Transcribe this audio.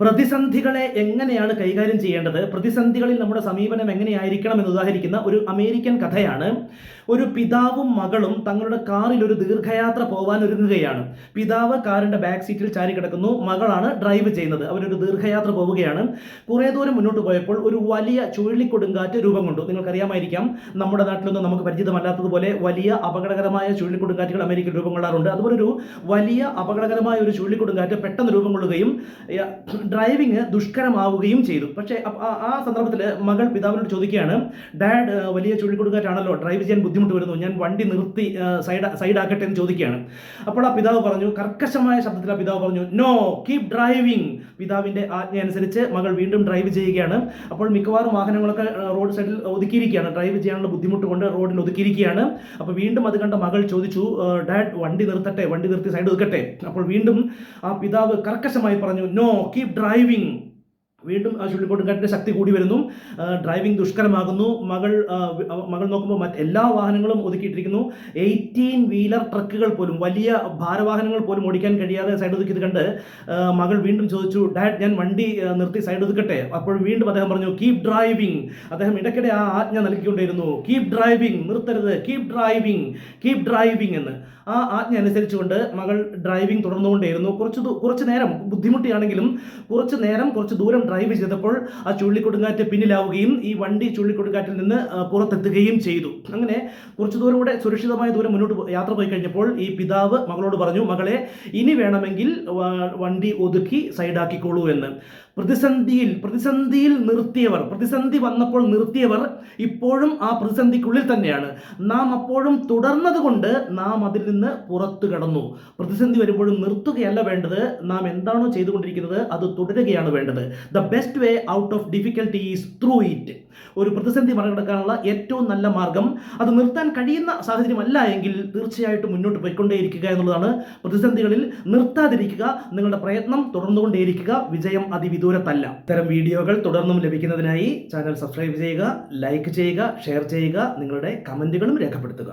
പ്രതിസന്ധികളെ എങ്ങനെയാണ് കൈകാര്യം ചെയ്യേണ്ടത്? പ്രതിസന്ധികളിൽ നമ്മുടെ സമീപനം എങ്ങനെയായിരിക്കണം എന്ന് ഉദാഹരിക്കുന്ന ഒരു അമേരിക്കൻ കഥയാണ്. ഒരു പിതാവും മകളും തങ്ങളുടെ കാറിൽ ഒരു ദീർഘയാത്ര പോകാൻ ഒരുങ്ങുകയാണ്. പിതാവ് കാറിന്റെ ബാക്ക് സീറ്റിൽ ചാരി കിടക്കുന്നു. മകളാണ് ഡ്രൈവ് ചെയ്യുന്നത്. അവരൊരു ദീർഘയാത്ര പോവുകയാണ്. കുറേ ദൂരം മുന്നോട്ട് പോയപ്പോൾ ഒരു വലിയ ചുഴലിക്കൊടുങ്കാറ്റ് രൂപം കൊണ്ടു. നിങ്ങൾക്കറിയാമായിരിക്കാം നമ്മുടെ നാട്ടിലൊന്നും നമുക്ക് പരിചിതമല്ലാത്തതുപോലെ വലിയ അപകടകരമായ ചുഴലിക്കൊടുങ്കാറ്റുകൾ അമേരിക്കയിൽ രൂപം കൊള്ളാറുണ്ട്. അതുപോലെ ഒരു വലിയ അപകടകരമായ ഒരു ചുഴലിക്കൊടുങ്കാറ്റ് പെട്ടെന്ന് രൂപം കൊള്ളുകയും ഡ്രൈവിംഗ് ദുഷ്കരമാവുകയും ചെയ്തു. പക്ഷേ ആ- സന്ദർഭത്തിൽ മകൾ പിതാവിനോട് ചോദിക്കുകയാണ് ഡാഡ് വലിയ ചുഴലിക്കൊടുങ്കാറ്റാണല്ലോ ഡ്രൈവ് ചെയ്യാൻ ബുദ്ധിമുട്ട് വരുന്നു ഞാൻ വണ്ടി നിർത്തി സൈഡ് സൈഡാക്കട്ടെ എന്ന് ചോദിക്കുകയാണ്. അപ്പോൾ ആ പിതാവ് പറഞ്ഞു കർക്കശമായ ശബ്ദത്തിൽ ആ പിതാവ് പറഞ്ഞു നോ കീപ് ഡ്രൈവിംഗ് പിതാവിന്റെ ആജ്ഞ അനുസരിച്ച് മകൾ വീണ്ടും ഡ്രൈവ് ചെയ്യുകയാണ്. അപ്പോൾ മിക്കവാറും വാഹനങ്ങളൊക്കെ റോഡ് സൈഡിൽ ഒതുക്കിയിരിക്കുകയാണ്. ഡ്രൈവ് ചെയ്യാനുള്ള ബുദ്ധിമുട്ട് കൊണ്ട് റോഡിൽ ഒതുക്കിയിരിക്കുകയാണ്. അപ്പോൾ വീണ്ടും അത് കണ്ട മകൾ ചോദിച്ചു ഡാഡ് വണ്ടി നിർത്തട്ടെ വണ്ടി നിർത്തി സൈഡ് ഒതുക്കട്ടെ. അപ്പോൾ വീണ്ടും ആ പിതാവ് കർക്കശമായി പറഞ്ഞു നോ കീപ് ഡ്രൈവിംഗ് വീണ്ടും ചുഴലിക്കൊടുങ്കാറ്റിന്റെ ശക്തി കൂടി വരുന്നു. ഡ്രൈവിംഗ് ദുഷ്കരമാകുന്നു. മകൾ മകൾ നോക്കുമ്പോൾ മറ്റ് എല്ലാ വാഹനങ്ങളും ഒതുക്കിയിട്ടിരിക്കുന്നു. എയ്റ്റീൻ വീലർ ട്രക്കുകൾ പോലും വലിയ ഭാരവാഹനങ്ങൾ പോലും ഓടിക്കാൻ കഴിയാതെ സൈഡ് ഒതുക്കിയത് കണ്ട് മകൾ വീണ്ടും ചോദിച്ചു ഡാഡ് ഞാൻ വണ്ടി നിർത്തി സൈഡ് ഒതുക്കട്ടെ? അപ്പോൾ വീണ്ടും അദ്ദേഹം പറഞ്ഞു കീപ് ഡ്രൈവിംഗ് അദ്ദേഹം ഇടയ്ക്കിടെ ആ ആജ്ഞ നൽകിക്കൊണ്ടിരുന്നു. കീപ് ഡ്രൈവിംഗ് നിർത്തരുത്. കീപ് ഡ്രൈവിംഗ് കീപ് ഡ്രൈവിംഗ് എന്ന്. ആ ആജ്ഞ അനുസരിച്ചുകൊണ്ട് മകൾ ഡ്രൈവിംഗ് തുടർന്നുകൊണ്ടേയിരുന്നു. കുറച്ച് കുറച്ച് നേരം ബുദ്ധിമുട്ടിയാണെങ്കിലും കുറച്ച് നേരം കുറച്ച് ദൂരം ഡ്രൈവ് ചെയ്തപ്പോൾ ആ ചുഴലിക്കൊടുങ്കാറ്റ് പിന്നിലാവുകയും ഈ വണ്ടി ചുഴലിക്കൊടുങ്കാറ്റിൽ നിന്ന് പുറത്തെത്തുകയും ചെയ്തു. അങ്ങനെ കുറച്ച് ദൂരം കൂടെ സുരക്ഷിതമായ ദൂരം മുന്നോട്ട് യാത്ര പോയി കഴിഞ്ഞപ്പോൾ ഈ പിതാവ് മകളോട് പറഞ്ഞു മകളെ ഇനി വേണമെങ്കിൽ വണ്ടി ഒതുക്കി സൈഡാക്കിക്കോളൂ എന്ന്. പ്രതിസന്ധിയിൽ പ്രതിസന്ധിയിൽ നിർത്തിയവർ പ്രതിസന്ധി വന്നപ്പോൾ നിർത്തിയവർ ഇപ്പോഴും ആ പ്രതിസന്ധിക്കുള്ളിൽ തന്നെയാണ്. നാം അപ്പോഴും തുടർന്നതുകൊണ്ട് നാം അതിൽ നിന്ന് പുറത്തു കടന്നു. പ്രതിസന്ധി വരുമ്പോഴും നിർത്തുകയല്ല വേണ്ടത്. നാം എന്താണോ ചെയ്തുകൊണ്ടിരിക്കുന്നത് അത് തുടരുകയാണ് വേണ്ടത്. The best way out of difficulty is through it ഒരു പ്രതിസന്ധി മറികടക്കാനുള്ള ഏറ്റവും നല്ല മാർഗം അത് നിർത്താൻ കഴിയുന്ന സാഹചര്യമല്ല എങ്കിൽ തീർച്ചയായിട്ടും മുന്നോട്ട് പോയിക്കൊണ്ടേയിരിക്കുക എന്നുള്ളതാണ്. പ്രതിസന്ധികളിൽ നിർത്താതിരിക്കുക നിങ്ങളുടെ പ്രയത്നം തുടർന്നുകൊണ്ടേയിരിക്കുക വിജയം അതിവിദൂരത്തല്ല ഇത്തരം വീഡിയോകൾ തുടർന്നും ലഭിക്കുന്നതിനായി ചാനൽ സബ്സ്ക്രൈബ് ചെയ്യുക ലൈക്ക് ചെയ്യുക ഷെയർ ചെയ്യുക നിങ്ങളുടെ കമന്റുകളും രേഖപ്പെടുത്തുക.